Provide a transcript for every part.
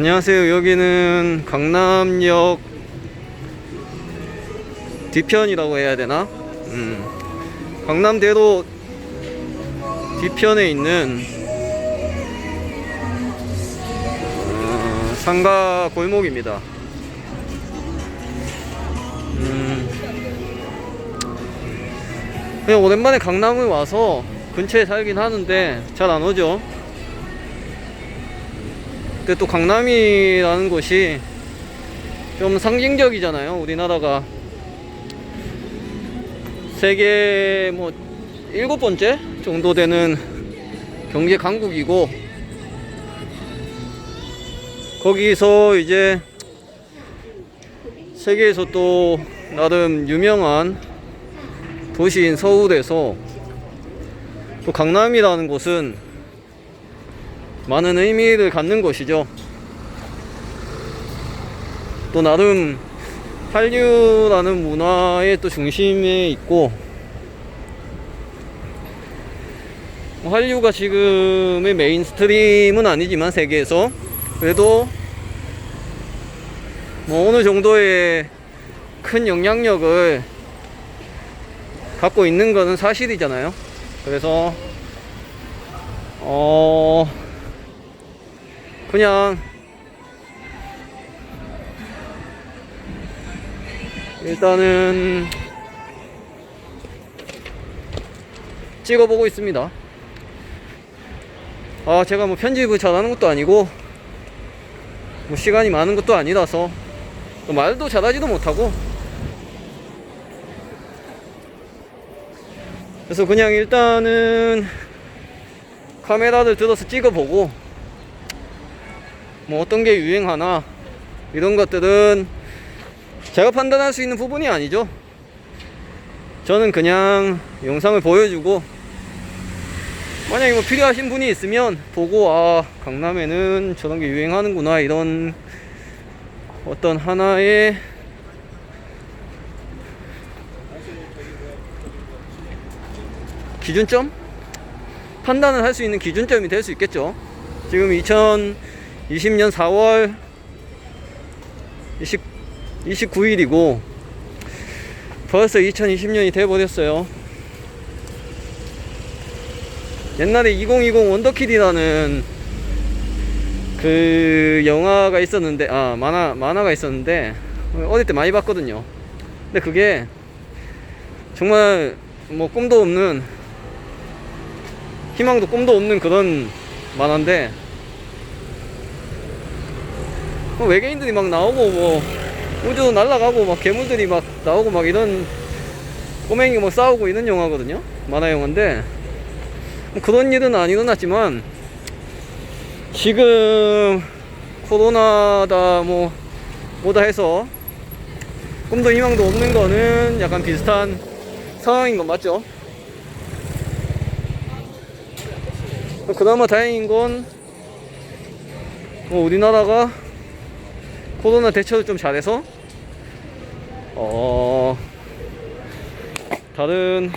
안녕하세요. 여기는 강남역 뒤편이라고 해야 되나? 음. 강남대로 뒤편에 있는 어, 상가 골목입니다. 음. 그냥 오랜만에 강남을 와서 근처에 살긴 하는데 잘 안 오죠. 또 강남이라는 곳이 좀 상징적이잖아요. 우리나라가 세계 뭐 일곱 번째 정도 되는 경제 강국이고 거기서 이제 세계에서 또 나름 유명한 도시인 서울에서 또 강남이라는 곳은 많은 의미를 갖는 곳이죠. 또 나름 한류라는 문화의 또 중심에 있고 뭐 한류가 지금의 메인스트림은 아니지만 세계에서 그래도 뭐 어느 정도의 큰 영향력을 갖고 있는 것은 사실이잖아요. 그래서 어 그냥 일단은 찍어보고 있습니다. 아 제가 뭐 편집을 잘하는 것도 아니고 뭐 시간이 많은 것도 아니라서 또 말도 잘하지도 못하고 그래서 그냥 일단은 카메라를 들어서 찍어보고 뭐 어떤 게 유행하나 이런 것들은 제가 판단할 수 있는 부분이 아니죠. 저는 그냥 영상을 보여주고 만약에 뭐 필요하신 분이 있으면 보고 아 강남에는 저런 게 유행하는구나 이런 어떤 하나의 기준점 판단을 할 수 있는 기준점이 될 수 있겠죠. 지금 2020년 4월 20, 29일이고 벌써 2020년이 돼버렸어요. 옛날에 2020 원더키드라는 그 영화가 있었는데 아 만화 만화가 있었는데 어릴 때 많이 봤거든요. 근데 그게 정말 뭐 꿈도 없는 희망도 꿈도 없는 그런 만화인데 뭐 외계인들이 막 나오고 뭐 우주 날아가고 막 괴물들이 막 나오고 막 이런 꼬맹이 막 싸우고 이런 영화거든요 만화 영화인데 뭐 그런 일은 안 일어났지만 지금 코로나다 뭐 뭐다 해서 꿈도 희망도 없는 거는 약간 비슷한 상황인 건 맞죠? 그나마 다행인 건 뭐 우리나라가 코로나 대처를 좀 잘해서 어 다른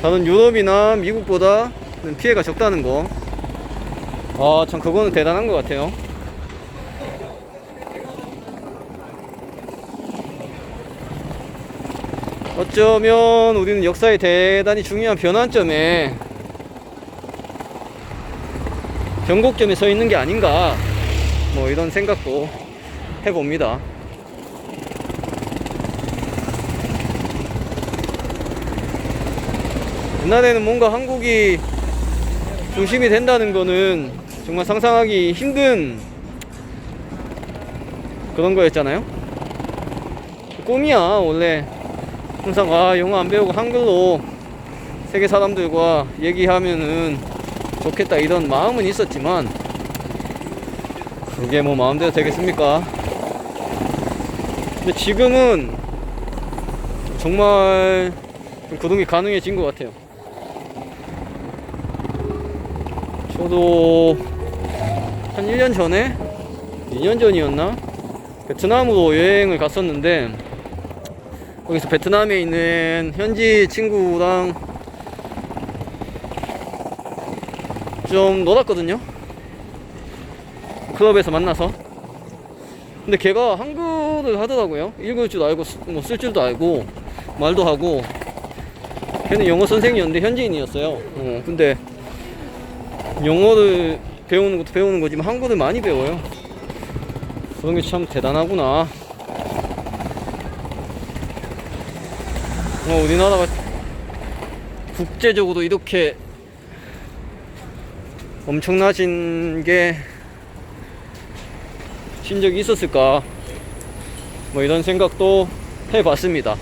다른 유럽이나 미국보다는 피해가 적다는 거. 아, 참 그거는 대단한 것 같아요. 어쩌면 우리는 역사의 대단히 중요한 변환점에 변곡점에 서 있는 게 아닌가 뭐 이런 생각도 해봅니다. 옛날에는 뭔가 한국이 중심이 된다는 거는 정말 상상하기 힘든 그런 거였잖아요. 꿈이야 원래 항상 아 영어 안 배우고 한글로 세계 사람들과 얘기하면은 좋겠다 이런 마음은 있었지만 그게 뭐 마음대로 되겠습니까? 근데 지금은 정말 게 가능해진 것 같아요. 저도 한 1년 전에 2년 전이었나? 베트남으로 여행을 갔었는데 거기서 베트남에 있는 현지 친구랑 좀 놀았거든요. 클럽에서 만나서. 근데 걔가 한글을 하더라고요. 읽을 줄도 알고, 뭐 쓸 줄도 알고, 말도 하고. 걔는 영어 선생이었는데 현지인이었어요. 어, 근데 영어를 배우는 것도 배우는 거지만 한글을 많이 배워요. 그런 게 참 대단하구나. 어, 우리나라가 국제적으로 이렇게 엄청나진 게 신적이 있었을까 뭐 이런 생각도 해봤습니다.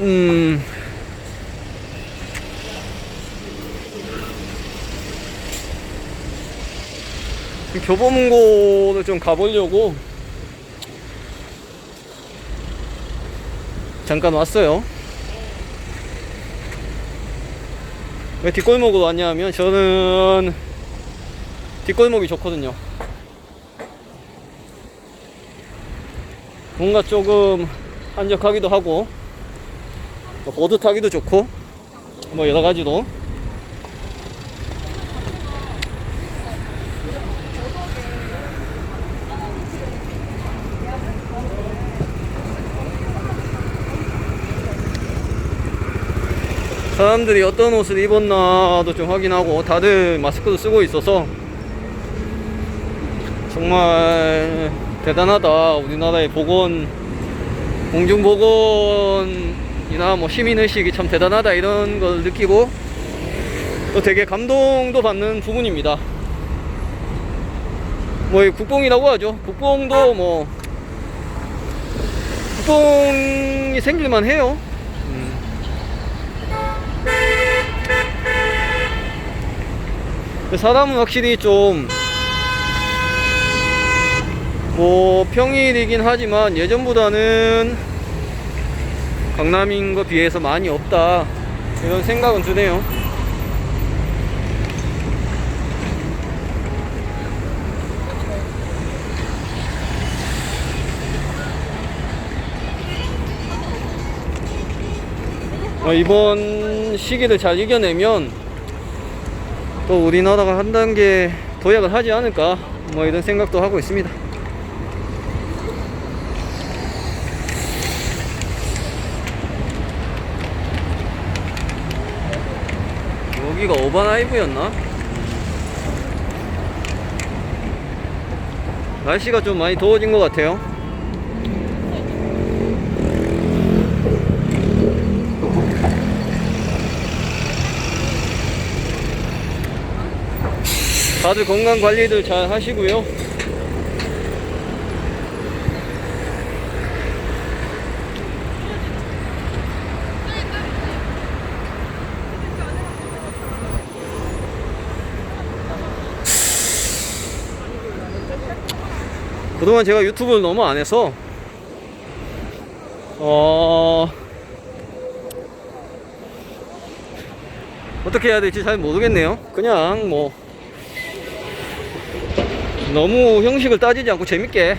음. 교보문고를 좀 가보려고 잠깐 왔어요. 왜 뒷골목으로 왔냐면 저는 뒷골목이 좋거든요. 뭔가 조금 한적하기도 하고 뭐 타기도 좋고 뭐 여러 가지로 사람들이 어떤 옷을 입었나도 좀 확인하고 다들 마스크도 쓰고 있어서 정말 대단하다. 우리나라의 보건 공중보건이나 뭐 시민의식이 참 대단하다 이런 걸 느끼고 또 되게 감동도 받는 부분입니다. 뭐이 국뽕이라고 하죠. 국뽕도 뭐 국뽕이 생길만 해요 사람은 확실히 좀, 뭐, 평일이긴 하지만 예전보다는 강남인 거 비해서 많이 없다. 이런 생각은 드네요. 어, 이번 시기를 잘 이겨내면 또 우리나라가 한 단계 도약을 하지 않을까 뭐 이런 생각도 하고 있습니다. 여기가 오바나이브였나? 날씨가 좀 많이 더워진 것 같아요. 다들 건강 관리들 잘 하시고요. 그동안 제가 유튜브를 너무 안 해서 어 어떻게 해야 될지 잘 모르겠네요. 그냥 뭐 너무 형식을 따지지 않고 재밌게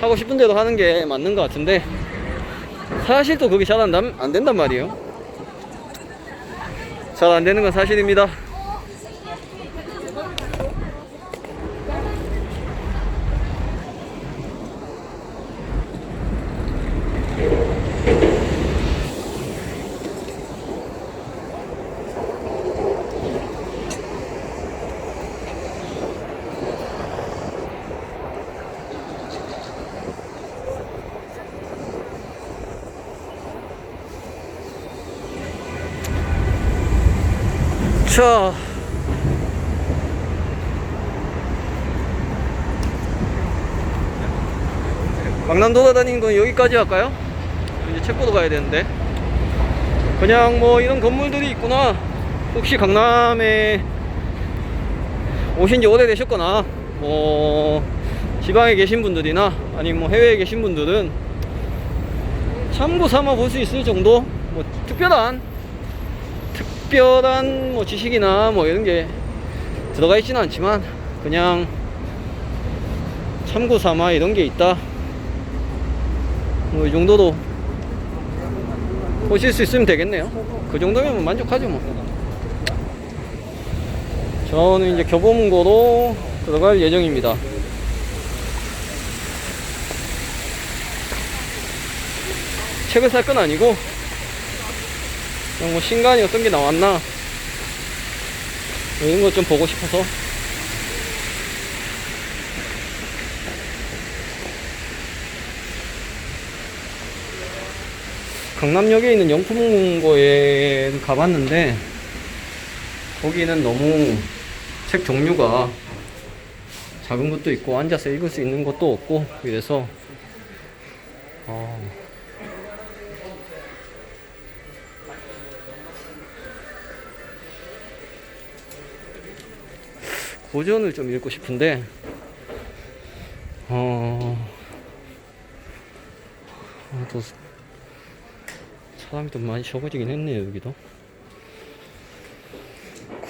하고 싶은 대로 하는 게 맞는 것 같은데 사실 또 그게 잘안안 된단 말이에요. 잘 안 되는 건 사실입니다. 자. 강남 돌아다니는 건 여기까지 할까요? 이제 책 보러 가야 되는데. 그냥 뭐 이런 건물들이 있구나. 혹시 강남에 오신 지 오래되셨거나, 뭐, 지방에 계신 분들이나, 아니면 뭐 해외에 계신 분들은 참고 삼아 볼 수 있을 정도? 뭐, 특별한 특별한 뭐 지식이나 뭐 이런 게 들어가 있지는 않지만 그냥 참고 삼아 이런 게 있다 뭐 이 정도도 보실 수 있으면 되겠네요. 그 정도면 뭐 만족하죠 뭐. 저는 이제 교보문고로 들어갈 예정입니다. 책을 살 건 아니고 그냥 뭐 신간이 어떤 게 나왔나? 뭐 이런 거 좀 보고 싶어서. 강남역에 있는 영품문고에 가봤는데 거기는 너무 책 종류가 작은 것도 있고 앉아서 읽을 수 있는 것도 없고 이래서 어, 고전을 좀 읽고 싶은데 어, 어, 또 사람이 좀 많이 적어지긴 했네요 여기도.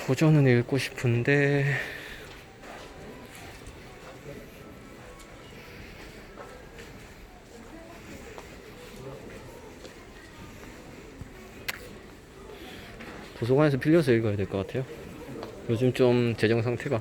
고전은 읽고 싶은데 도서관에서 빌려서 읽어야 될 것 같아요 요즘 좀 재정 상태가